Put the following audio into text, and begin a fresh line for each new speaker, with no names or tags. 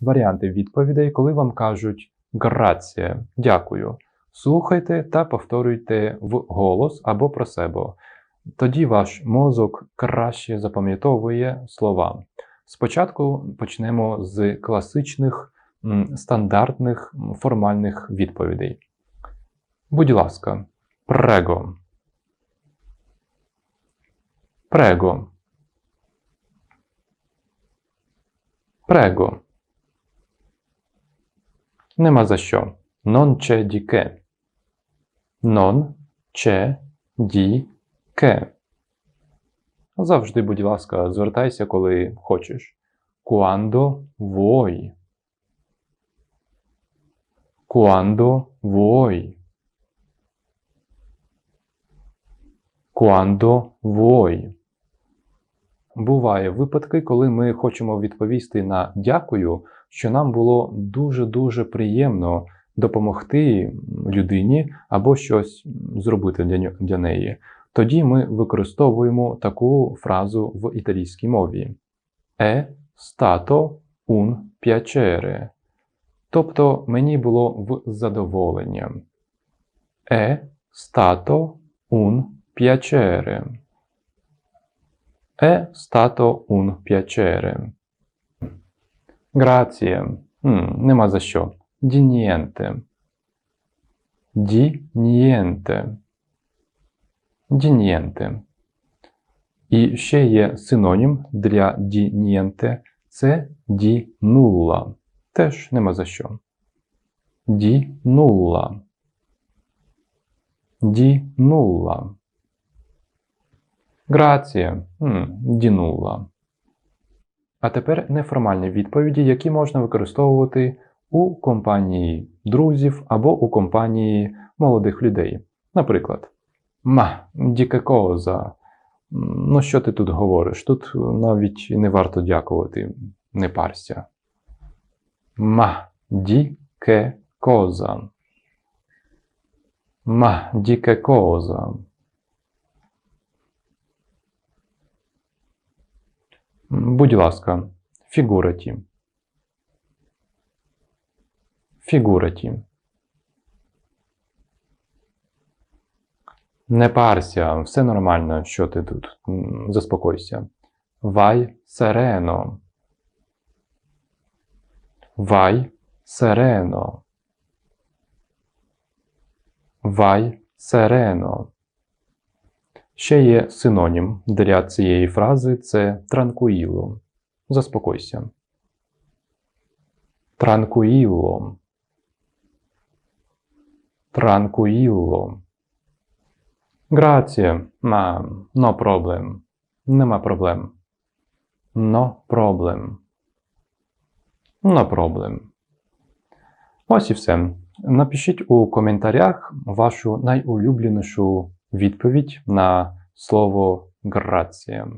Варіанти відповідей, коли вам кажуть грація, дякую. Слухайте та повторюйте в голос або про себе. Тоді ваш мозок краще запам'ятовує слова. Спочатку почнемо з класичних стандартних формальних відповідей. Будь ласка, прего. Прего. Прего. Нема за що. Non c'è di che. Non c'è di che. Завжди, будь ласка, звертайся, коли хочеш. Quando vuoi. Quando vuoi. Quando vuoi. Буває випадки, коли ми хочемо відповісти на дякую, що нам було дуже-дуже приємно допомогти людині або щось зробити для, неї. Тоді ми використовуємо таку фразу в італійській мові: È stato un piacere. Тобто мені було в задоволення. È stato un piacere. È stato un piacere. Grazie. М, нема за що. Di niente. Di niente. Di niente. І ще є синонім для di niente – це di nulla. Теж нема за що. Di nulla. Di nulla. М, Di. А тепер неформальні відповіді, які можна використовувати у компанії друзів або у компанії молодих людей. Наприклад, Ма, діка коза. Ну, що ти тут говориш? Тут навіть не варто дякувати, не парся. Ма, діке коза. Ма, діке коза. М, Будь ласка, фігураті. Фігураті. Не парся, все нормально, що ти тут. Заспокойся. Вай серено. Вай серено. Вай серено. Ще є синонім для цієї фрази це транкуїло. Заспокойся. Транкуїло. Транкуїло. Grazie, ma no problem. Нема проблем. No problem. No problem. Ось і все. Напишіть у коментарях вашу найулюбленішу відповідь на слово грація.